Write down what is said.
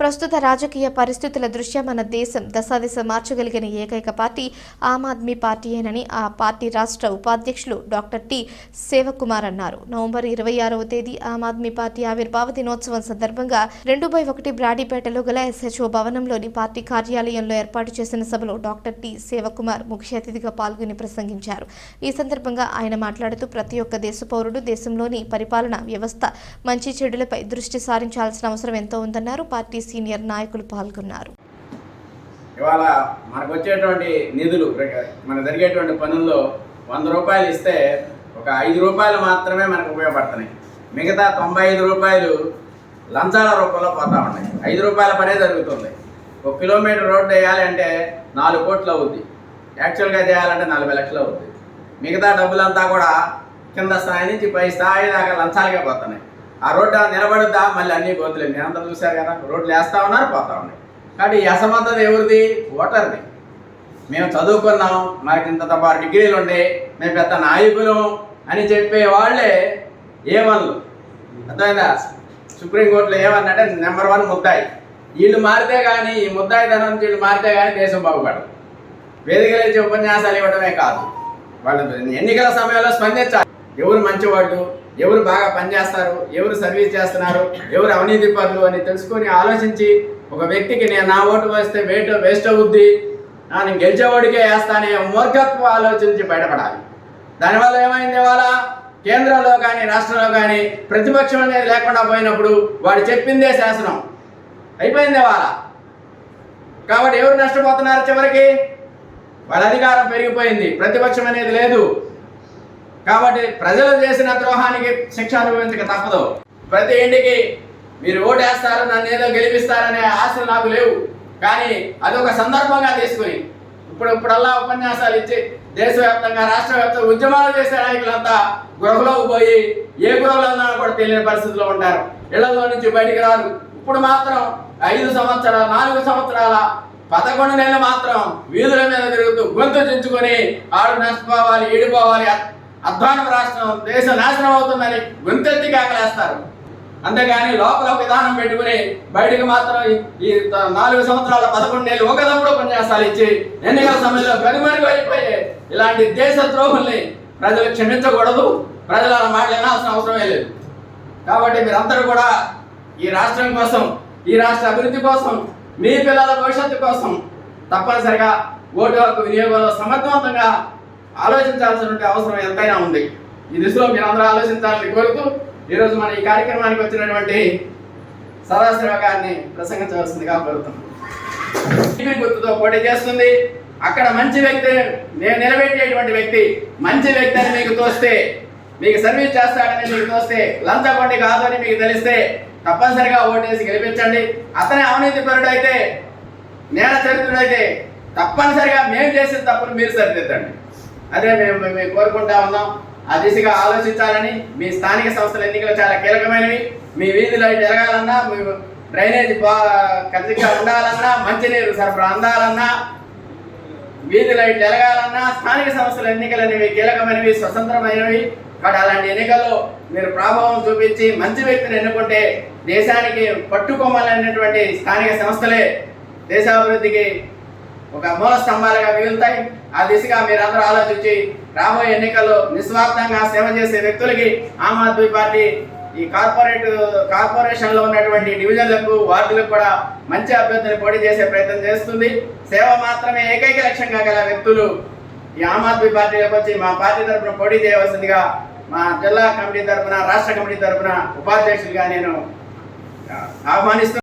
ప్రస్తుత రాజకీయ పరిస్థితుల దృష్ట్యా మన దేశం. దశాదిశ మార్చగలిగిన ఏకైక పార్టీ ఆమ్ ఆద్మీ పార్టీయేనని ఆ పార్టీ రాష్ట్ర ఉపాధ్యక్షులు డాక్టర్ టి. సేవకుమార్ అన్నారు. నవంబర్ ఇరవై ఆరవ తేదీ ఆమ్ ఆద్మీ పార్టీ ఆవిర్భావ దినోత్సవం సందర్భంగా రెండు బై ఒకటి బ్రాడీపేటలో గల ఎస్హెచ్ఓ భవనంలోని పార్టీ కార్యాలయంలో ఏర్పాటు చేసిన సభలో డాక్టర్ టి. సేవకుమార్ ముఖ్య అతిథిగా పాల్గొని ప్రసంగించారు. ఈ సందర్భంగా ఆయన మాట్లాడుతూ ప్రతి ఒక్క దేశ పౌరుడు దేశంలోని పరిపాలన వ్యవస్థ మంచి చెడులపై దృష్టి సారించాల్సిన అవసరం ఎంతో ఉందన్నారు. పార్టీ సీనియర్ నాయకులు పాల్గొన్నారు. ఇవాళ మనకు వచ్చేటువంటి నిధులు మన జరిగేటువంటి పనుల్లో వంద రూపాయలు ఇస్తే ఒక ఐదు రూపాయలు మాత్రమే మనకు ఉపయోగపడుతున్నాయి. మిగతా తొంభై ఐదు రూపాయలు లంచాల రూపంలో పోతా ఉన్నాయి. ఐదు రూపాయల పనే జరుగుతుంది. ఒక కిలోమీటర్ రోడ్డు వేయాలి అంటే నాలుగు కోట్లు అవుద్ది. యాక్చువల్గా చేయాలంటే నలభై లక్షలు అవుద్ది. మిగతా డబ్బులంతా కూడా కింద స్థాయి నుంచి పై స్థాయి దాకా లంచాలకే పోతున్నాయి. ఆ రోడ్డు నిలబడుద్దా? మళ్ళీ అన్ని గోతులే మీరంతా చూశారు కదా రోడ్లు వేస్తా ఉన్నారు పోతా ఉన్నాయి. కాబట్టి అసమర్థత ఎవరిది? ఓటర్ది. మేము చదువుకున్నాం మాకు ఇంత తప్ప డిగ్రీలు ఉండే మేము పెద్ద నాయకులం అని చెప్పే వాళ్ళే ఏమన్లు అర్థమైందా? సుప్రీంకోర్టులో ఏమన్నంటే నెంబర్ వన్ ముద్దాయి. వీళ్ళు మారితే కానీ ఈ ముద్దాయి ధనం వీళ్ళు మారితే కానీ దేశం బాగుపడదు. వేదికలు ఇచ్చే ఉపన్యాసాలు ఇవ్వడమే కాదు. వాళ్ళు ఎన్నికల సమయంలో స్పందించాలి. ఎవరు మంచివాళ్ళు? ఎవరు బాగా పనిచేస్తారు ఎవరు సర్వీస్ చేస్తున్నారు ఎవరు అవినీతి పనులు అని తెలుసుకొని ఆలోచించి ఒక వ్యక్తికి నేను నా ఓటు వేస్తే వేట వేస్ట్ అవుద్ది ఆ, నేను గెలిచేవాడికే వేస్తానే మూర్ఖత్వ ఆలోచించి బయటపడాలి. దానివల్ల ఏమైంది ఇవాళ? కేంద్రంలో కానీ రాష్ట్రంలో కానీ ప్రతిపక్షం అనేది లేకుండా పోయినప్పుడు వాడు చెప్పిందే శాసనం. అయిపోయింది ఇవాళ. కాబట్టి ఎవరు నష్టపోతున్నారు చివరికి? వాళ్ళ అధికారం పెరిగిపోయింది. ప్రతిపక్షం అనేది లేదు. కాబట్టి ప్రజలు చేసిన ద్రోహానికి శిక్ష అనుభవించక తప్పదు. ప్రతి ఇంటికి మీరు ఓటేస్తారు నన్ను ఏదో గెలిపిస్తారనే ఆశలు నాకు లేవు. కానీ అదొక సందర్భంగా తీసుకుని ఇప్పుడు ఇప్పుడల్లా ఉపన్యాసాలు ఇచ్చి దేశవ్యాప్తంగా రాష్ట్ర వ్యాప్తంగా ఉద్యమాలు చేసే నాయకులంతా గృహలోకి పోయి ఏ గృహలో ఉన్నారో కూడా తెలియని పరిస్థితిలో ఉంటారు. ఇళ్ళలో నుంచి బయటికి రారు. ఇప్పుడు మాత్రం ఐదు సంవత్సరాల నాలుగు సంవత్సరాల పదకొండు నెలలు మాత్రం వీధుల మీద తిరుగుతూ గొంతు చించుకొని ఆడు నష్టపోవాలి ఈడిపోవాలి అధ్వానం రాష్ట్రం దేశం నాశనం అవుతుందని గొంతెత్తి కాకలేస్తారు. అంతేగాని లోపల విధానం పెట్టుకుని బయటకు మాత్రం ఈ- నాలుగు సంవత్సరాల పదకొండు నెలలు ఒక తమ్ముడు ఉపన్యాసాలు ఇచ్చి ఎన్నికల సమయంలో కనుమరుగు అయిపోయే ఇలాంటి దేశ ద్రోహుల్ని ప్రజలు క్షమించకూడదు. ప్రజలు అలా మాటలు వినాల్సిన అవసరమే లేదు. కాబట్టి మీరందరూ కూడా ఈ రాష్ట్రం కోసం ఈ రాష్ట్ర అభివృద్ధి కోసం మీ పిల్లల భవిష్యత్తు కోసం తప్పనిసరిగా ఓటు హక్కు వినియోగంలో సమర్థవంతంగా ఆలోచించాల్సిన అవసరం ఎంతైనా ఉంది. ఈ దిశలో మీరందరూ ఆలోచించాలని కోరుతూ ఈరోజు మన ఈ కార్యక్రమానికి వచ్చినటువంటి సదాశివ గారిని ప్రసంగించవలసిందిగా కోరుతున్నాం. గుర్తుతో పోటీ చేస్తుంది. అక్కడ మంచి వ్యక్తి నేను నిలబెట్టేటువంటి వ్యక్తి మంచి వ్యక్తి అని మీకు తోస్తే మీకు సర్వీస్ చేస్తాడని మీకు తోస్తే లంచగొండి కాదని మీకు తెలిస్తే తప్పనిసరిగా ఓటేసి గెలిపించండి. అతనే అవినీతి పరుడు అయితే నేల చరిత్రుడు అయితే తప్పనిసరిగా మేము చేసిన తప్పును మీరు సరిదిద్దండి. అదే మేము మేము- కోరుకుంటా ఉన్నాం. ఆ దిశగా ఆలోచించాలని మీ స్థానిక సంస్థల ఎన్నికలు చాలా కీలకమైనవి. మీ వీధి లైట్ ఎరగాలన్నా మీ డ్రైనేజ్ బా కరెక్ట్గా ఉండాలన్నా మంచినీరు సరఫరా అందాలన్నా వీధి లైట్లు ఎలగాలన్నా స్థానిక సంస్థల ఎన్నికలు అనేవి కీలకమైనవి స్వతంత్రమైనవి. కాబట్టి అలాంటి ఎన్నికల్లో మీరు ప్రభావం చూపించి మంచి వ్యక్తిని ఎన్నుకుంటే దేశానికి పట్టుకోమలైనటువంటి స్థానిక సంస్థలే దేశాభివృద్ధికి ఒక మూల స్తంభాలుగా మిగులుతాయి. ఆ దిశగా మీరందరూ ఆలోచించి రాబోయే ఎన్నికల్లో నిస్వార్థంగా సేవ చేసే వ్యక్తులకి ఆమ్ ఆద్మీ పార్టీ ఈ కార్పొరేట్ కార్పొరేషన్లో ఉన్నటువంటి డివిజన్లకు వార్డులకు కూడా మంచి అభ్యర్థిని పోటీ చేసే ప్రయత్నం చేస్తుంది. సేవ మాత్రమే ఏకైక లక్ష్యంగా గల వ్యక్తులు ఈ ఆమ్ ఆద్మీ పార్టీలోకి వచ్చి మా పార్టీ తరఫున పోటీ చేయవలసిందిగా మా జిల్లా కమిటీ తరఫున రాష్ట్ర కమిటీ తరఫున ఉపాధ్యక్షులుగా నేను ఆహ్వానిస్తున్నాను